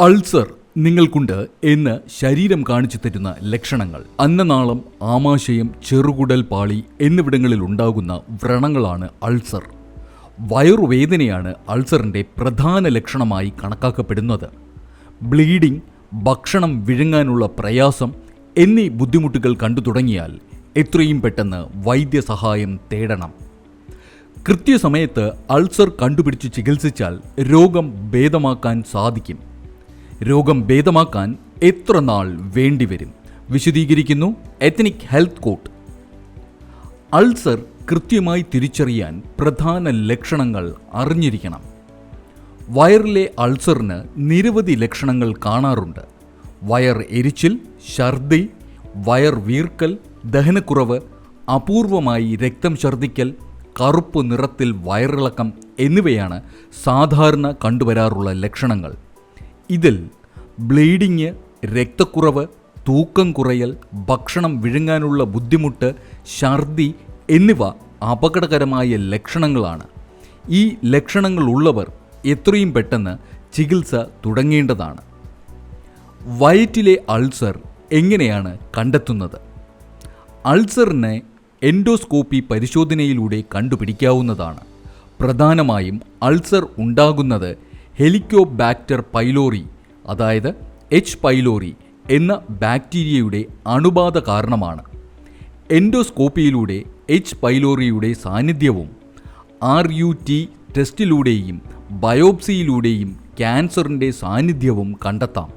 Ulcer നിങ്ങൾക്കുണ്ട് എന്ന് ശരീരം കാണിച്ചു തരുന്ന ലക്ഷണങ്ങൾ. അന്നനാളം ആമാശയം ചെറുകുടൽ പാളി എന്നിവിടങ്ങളിൽ ഉണ്ടാകുന്ന വ്രണങ്ങളാണ് അൾസർ. വയറുവേദനയാണ് അൾസറിന്റെ പ്രധാന ലക്ഷണമായി കണക്കാക്കപ്പെടുന്നത്. ബ്ലീഡിംഗ് ഭക്ഷണം വിഴുങ്ങാനുള്ള പ്രയാസം എന്നീ ബുദ്ധിമുട്ടുകൾ കണ്ടു തുടങ്ങിയാൽ എത്രയും പെട്ടെന്ന് വൈദ്യസഹായം തേടണം. കൃത്യസമയത്ത് അൾസർ കണ്ടുപിടിച്ച് ചികിത്സിച്ചാൽ രോഗം ഭേദമാക്കാൻ സാധിക്കും. രോഗം ഭേദമാക്കാൻ എത്ര നാൾ വേണ്ടിവരും? വിശദീകരിക്കുന്നു എത്നിക് ഹെൽത്ത് കോട്ട് അൾസർ കൃത്യമായി തിരിച്ചറിയാൻ പ്രധാന ലക്ഷണങ്ങൾ അറിഞ്ഞിരിക്കണം. വയറിലെ അൾസറിന് നിരവധി ലക്ഷണങ്ങൾ കാണാറുണ്ട്. വയർ എരിച്ചിൽ ഛർദി വയർ വീർക്കൽ ദഹനക്കുറവ് അപൂർവമായി രക്തം ഛർദ്ദിക്കൽ കറുപ്പ് നിറത്തിൽ വയറിളക്കം എന്നിവയാണ് സാധാരണ കണ്ടുവരാറുള്ള ലക്ഷണങ്ങൾ. ഇതിൽ ബ്ലീഡിങ് രക്തക്കുറവ് തൂക്കം കുറയൽ ഭക്ഷണം വിഴുങ്ങാനുള്ള ബുദ്ധിമുട്ട് ഛർദി എന്നിവ അപകടകരമായ ലക്ഷണങ്ങളാണ്. ഈ ലക്ഷണങ്ങൾ ഉള്ളവർ എത്രയും പെട്ടെന്ന് ചികിത്സ തുടങ്ങേണ്ടതാണ്. വയറ്റിലെ അൾസർ എങ്ങനെയാണ് കണ്ടെത്തുന്നത്? അൾസറിനെ എൻഡോസ്കോപ്പി പരിശോധനയിലൂടെ കണ്ടുപിടിക്കാവുന്നതാണ്. പ്രധാനമായും അൾസർ ഉണ്ടാകുന്നത് ഹെലിക്കോബാക്ടർ പൈലോറി അതായത് എച്ച് പൈലോറി എന്ന ബാക്ടീരിയയുടെ അണുബാധ കാരണമാണ്. എൻഡോസ്കോപ്പിയിലൂടെ എച്ച് പൈലോറിയുടെ സാന്നിധ്യവും ആർ യു ടി ടെസ്റ്റിലൂടെയും ബയോപ്സിയിലൂടെയും ക്യാൻസറിന്റെ സാന്നിധ്യവും കണ്ടെത്താം.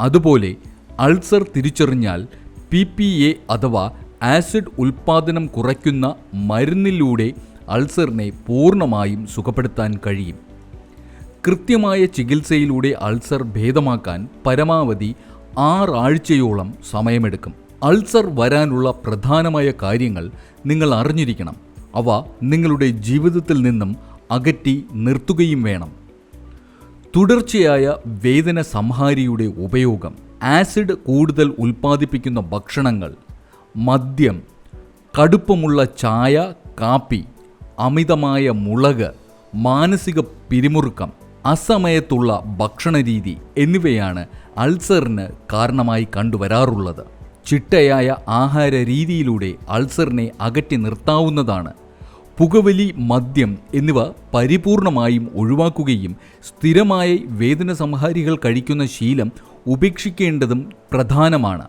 അതുപോലെ അൾസർ തിരിച്ചറിഞ്ഞാൽ പി പി എ അഥവാ ആസിഡ് ഉൽപ്പാദനം കുറയ്ക്കുന്ന മരുന്നിലൂടെ അൾസറിനെ പൂർണമായും സുഖപ്പെടുത്താൻ കഴിയും. കൃത്യമായ ചികിത്സയിലൂടെ അൾസർ ഭേദമാക്കാൻ പരമാവധി ആറാഴ്ചയോളം സമയമെടുക്കും. അൾസർ വരാനുള്ള പ്രധാനമായ കാര്യങ്ങൾ നിങ്ങൾ അറിഞ്ഞിരിക്കണം. അവ നിങ്ങളുടെ ജീവിതത്തിൽ നിന്നും അകറ്റി നിർത്തുകയും വേണം. തുടർച്ചയായ വേദന സംഹാരിയുടെ ഉപയോഗം ആസിഡ് കൂടുതൽ ഉൽപ്പാദിപ്പിക്കുന്ന ഭക്ഷണങ്ങൾ മദ്യം കടുപ്പമുള്ള ചായ കാപ്പി അമിതമായ മുളക് മാനസിക പിരിമുറുക്കം അസമയത്തുള്ള ഭക്ഷണരീതി എന്നിവയാണ് അൾസറിന് കാരണമായി കണ്ടുവരാറുള്ളത്. ചിട്ടയായ ആഹാര രീതിയിലൂടെ അൾസറിനെ അകറ്റി നിർത്താവുന്നതാണ്. പുകവലി മദ്യം എന്നിവ പരിപൂർണമായും ഒഴിവാക്കുകയും സ്ഥിരമായി വേദന സംഹാരികൾ കഴിക്കുന്ന ശീലം ഉപേക്ഷിക്കേണ്ടതും പ്രധാനമാണ്.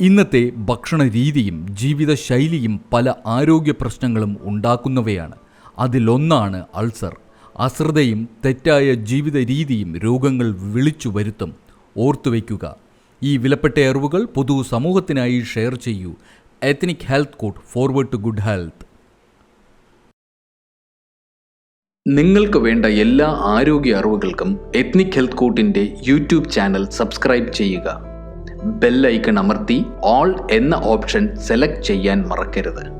ഇന്നത്തെ ഭക്ഷണ രീതിയും ജീവിതശൈലിയും പല ആരോഗ്യ പ്രശ്നങ്ങളും ഉണ്ടാക്കുന്നവയാണ്. അതിലൊന്നാണ് അൾസർ. അശ്രദ്ധയും തെറ്റായ ജീവിത രീതിയും രോഗങ്ങൾ വിളിച്ചു വരുത്തും. ഓർത്തുവയ്ക്കുക. ഈ വിലപ്പെട്ട അറിവുകൾ പൊതു സമൂഹത്തിനായി ഷെയർ ചെയ്യൂ. Ethnic health code forward to good health നിങ്ങൾക്ക് വേണ്ട എല്ലാ ആരോഗ്യ അറിവുകൾക്കും എത്നിക് ഹെൽത്ത് കോട്ടിന്റെ യൂട്യൂബ് ചാനൽ സബ്സ്ക്രൈബ് ചെയ്യുക. ബെൽ ഐക്കൺ അമർത്തി ഓൾ എന്ന ഓപ്ഷൻ സെലക്ട് ചെയ്യാൻ മറക്കരുത്.